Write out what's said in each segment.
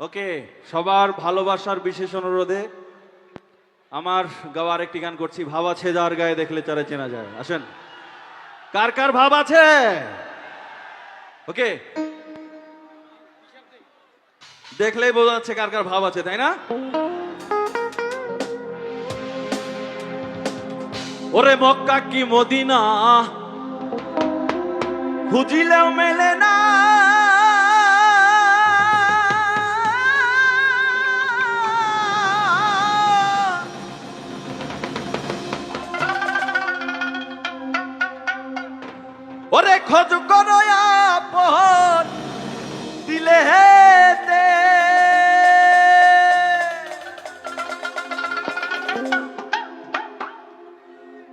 ওকে, সবার ভালোবাসার বিশেষ অনুরোধে আমার গাওয়ার একটি গান করছি, ভাব আছে যার গায়ে দেখলে তারে চেনা যায়। আসেন। কার কার ভাব আছে? ওকে। দেখলেই বোঝা যাচ্ছে কার কার ভাব আছে, তাই না? ওরে মক্কা কি মদিনা? খুঁজিলেও মেলে না।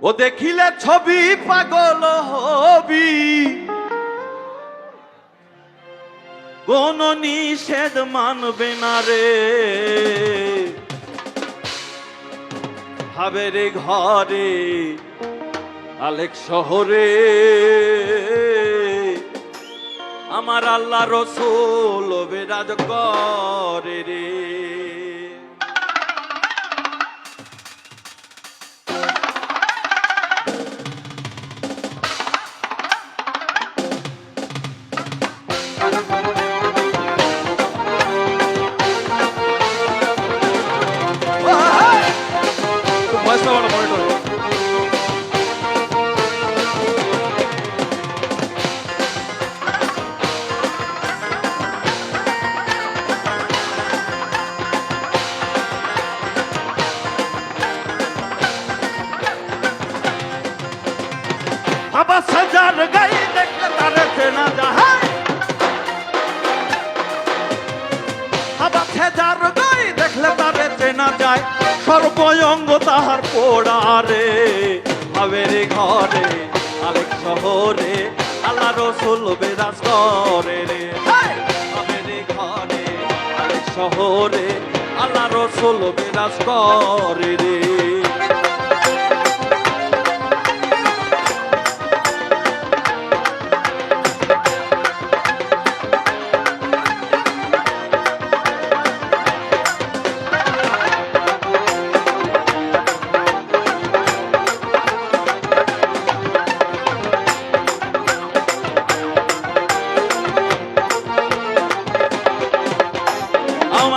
ও দেখিলে ছবি পাগল হবি। কোন নিষেধ মানবে না রে। ভাবের ঘরে, আলেক শহরে। আমার আল্লাহ রসুল বিরাজ করে রে। চেনা যায় সর্বঙ্গ তাহার পোড়ারে। ভাবের ঘরে আরেক শহরে আল্লাহ রসুল বেরাজ করে রে। ভাবের ঘরে আরেক শহরে আল্লাহ রসুল বেরাজ করে রে।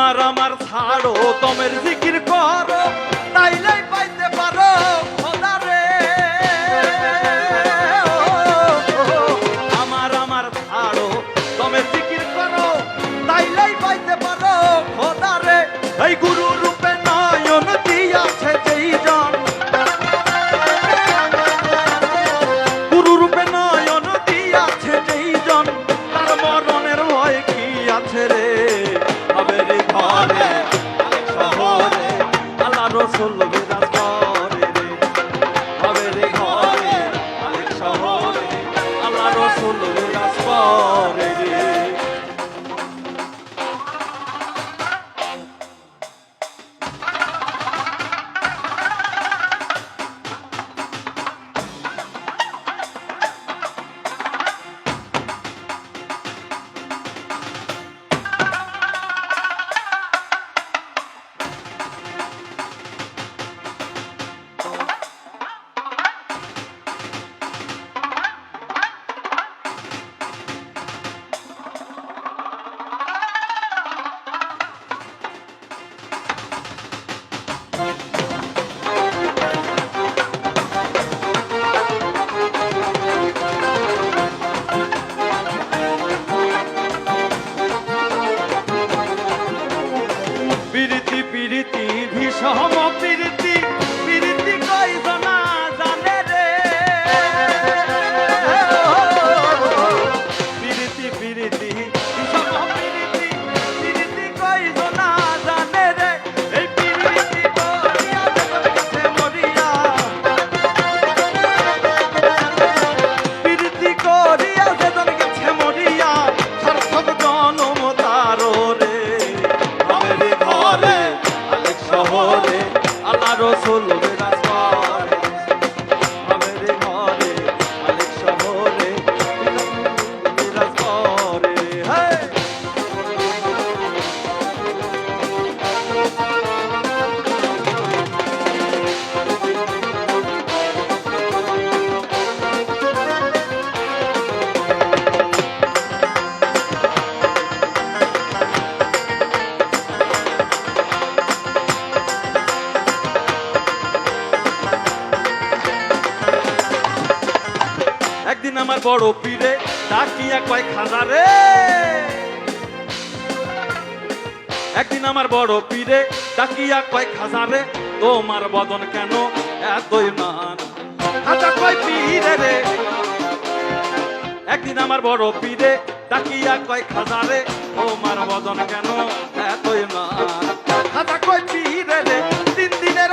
আমার আমার ছাড়ো তোমের জিকির আল্লাহ রসুল আমার বড় পীরে ডাকিয়া কয়, খাজা রে! একদিন আমার বড় পীরে ডাকিয়া কয়, খাজা রে, তোমার বদন কেন এতই মান? খাজা কয়, পীরে রে! একদিন আমার বড় পীরে ডাকিয়া কয়, খাজা রে, তোমার বদন কেন এতই মান? খাজা কয়, পীরে রে, তিন দিনের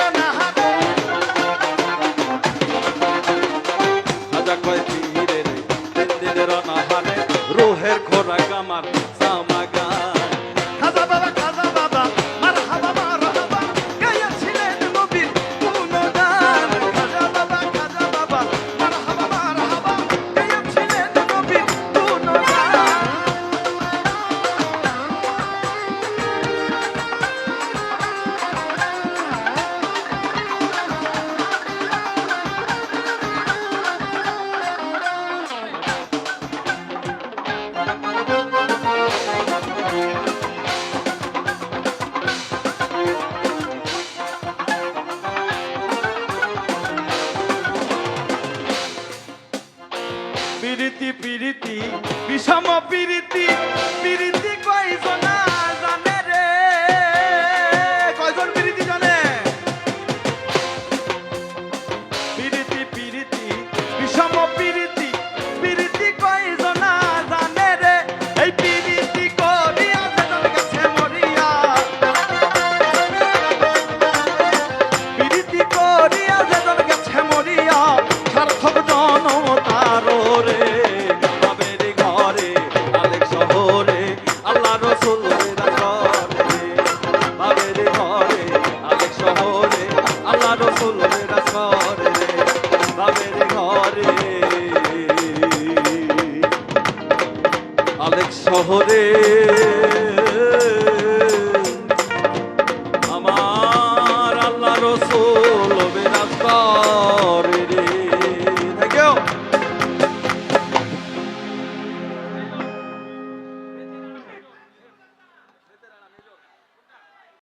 te pedir. শহরে আল্লাহ রসুল শহরে বাবের ঘরে। আলেক শহরে।